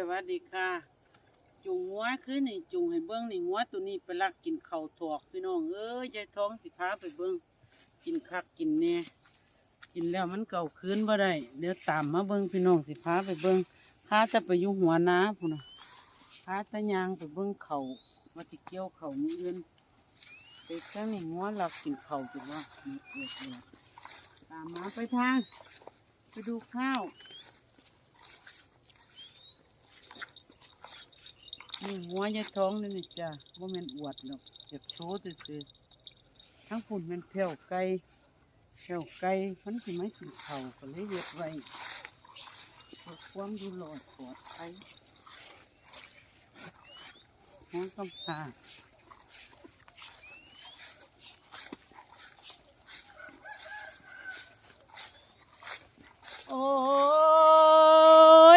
สวัสดีค่ะ จุงงัวคือนี่จุงให้เบิ้งนี่งัวตัวนี้ไปลักกินเข้าถอกพี่น้องเอ้ยยายท้องสิพาไปเบิ้งกินคักกินแน่กินแล้วมันเก่าคืนบ่ได้เดี๋ยวตามมาเบิ้งพี่น้องสิพาไปเบิ้งพาจะไปยู่งหัวนาพุ่นนะพาตะยางไปเบิ้งเข่าว่าติเกี่ยวเข่ามืออื่นไปจังนี่งัวลักกินเข้าจุว่ามีเกิดเลยตามมาไปทาง ไปดูข้าว นี่หัวยายท้องนี่นี่จ้ะว่ามันอวดหรอกเก็บโชว์ซื่อๆทั้งฝุ่นมันเที่ยวไกลเที่ยวไกลมันสิไม่กินเข่าก็เลยเย็ดไว้เพื่อความดูหลอดปลอดภัยหัวต้องตาโอ้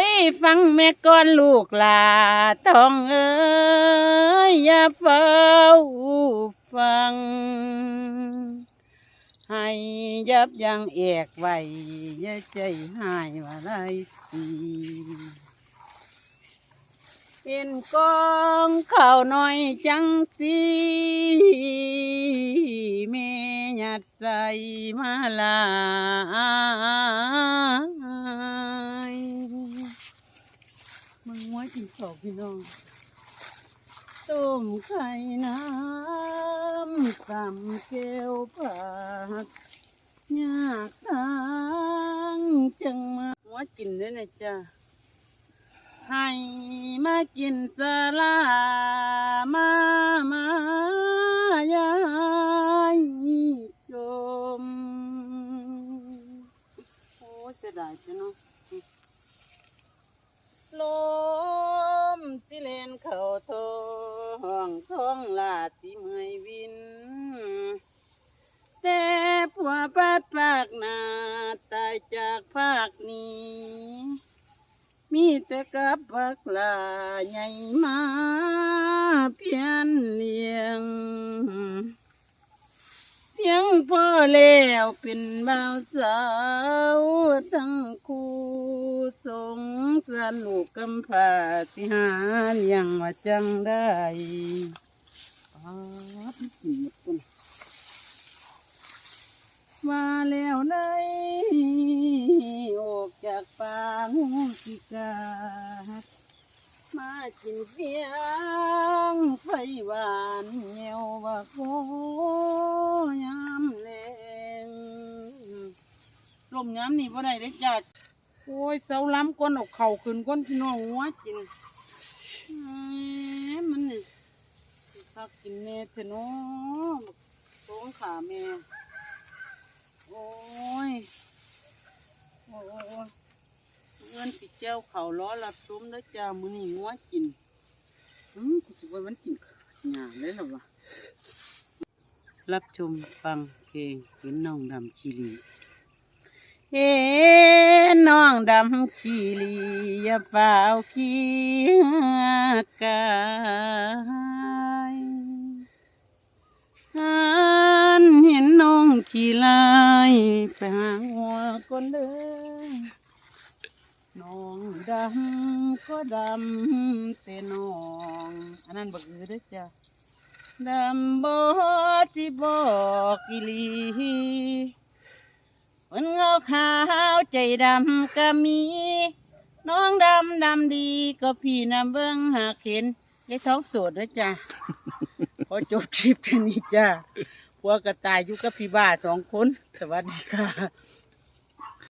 ย ฟังแม่ก่อนลูกลาต้องเอ้ยอย่าเฝ้าฟัง ให้ยับยังเอกไว้อย่าใจหายว่าไรสิเป็นกองข้าวน้อยจังสีแม่หยัดใส่มาลายมึงว่า กินข้าวพี่น้อง ต้มไข่น้ำตำเกลียวผักยากทางจังมาหัวกินด้วยนะจ๊ะให้มากินสลามา มายายจม โอ้เสียดายจังเนาะ ภาคนี้ มีแต่กับพักลาใหญ่มาเพียนเลี้ยง เพียงพ่อแล้วเป็นบ่าวสาวทั้งคู่สงสารลูกกำพาที่หาเลี้ยงว่าจังได้ป๊าดกินหมดคนมาแล้วใน จากป่างูสิกา มากินเพียงไฟหวานเหี่ยวว่าโคยามแลงลมยามนี่บ่ได้เด้อจ้าโอ้ยเสาล้ำก้นเออกเข่าขึ้นก้นพี่น้องหัวกินแหมมันนี่พักกินแน่เถอะเนาะสงขาแม่ โอ้ย โอ้ย เงินปิดเจ้าเขาล้อรับซุ้มแล้วจ้ามือนี่งัวกินอืมกูสิว่ามันกินหยาเลยหรอวะรับชมฟังเพลงเห็นน้องดำชีลีเห็นน้องดำขีลีอย่าเฝ้าขี้กายหันเห็นน้องขี่ลายไปหาหัวคนเดิน น้อง ดำก็ดำแต่นอง อันนั้นบักอือเด้อจ้ะดำบ่สิบอกอีลีมันเงาขาวใจดำก็มี น้องดำดำดีก็พี่นำเบิ้งหากเห็นยายท้องโสดเด้อจ้ะขอจบทริปแค่นี้จ้าพวกระตายอยู่กับพี่บ้าสองคน สวัสดีค่ะ